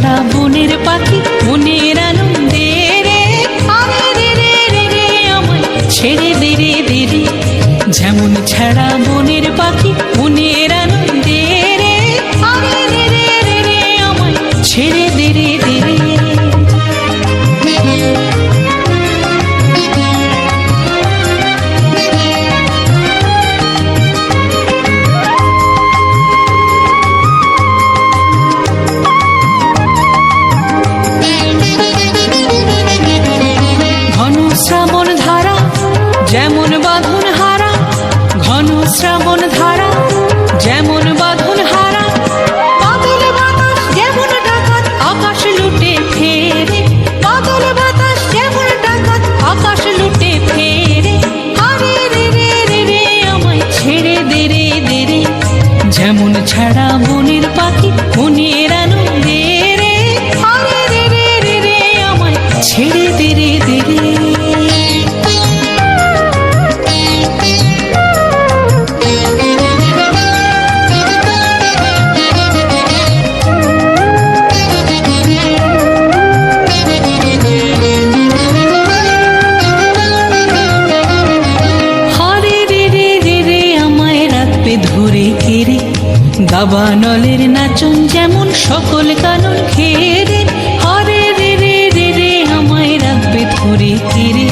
যারা বনের পাখি বনের আনন্দে রে। ছেড়ে দে রে দে রে। যেমন ছাড়া বনের পাখি বনের শ্রাবণ ধারা, যেমন বাঁধন হারা। বাতাস, যেমন ডাকাত, আকাশ লুটে ফেরে। বাতাস, যেমন ডাকাত, আকাশ লুটে ফেরে। আরে রে রে রে রে, আমায় ছেড়ে দে রে দে রে। যেমন ছাড়া মনের পাখি মনের আনন্দে দাবানলের নাচন যেমন সকল কানন খেয়ে রে হরে রে রে রে রে, আমায় রাখবে ধরে তীরে।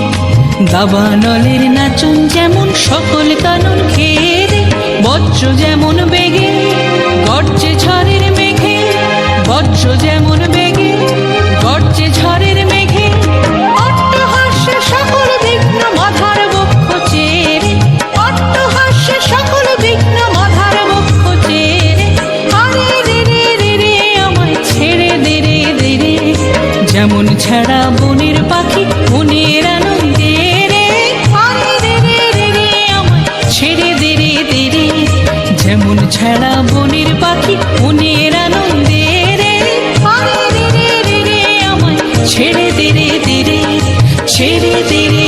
দাবানলের নাচন যেমন সকল কানন খেয়ে রে বজ্র যেমন বেগে ছাড়া বনের পাখি মনের আনন্দে রে। ছেড়ে দে রে দে রে। যেমন ছাড়া বনের পাখি মনের আনন্দে রে, আমায় ছেড়ে দে রে দে রে। ছেড়ে দে রে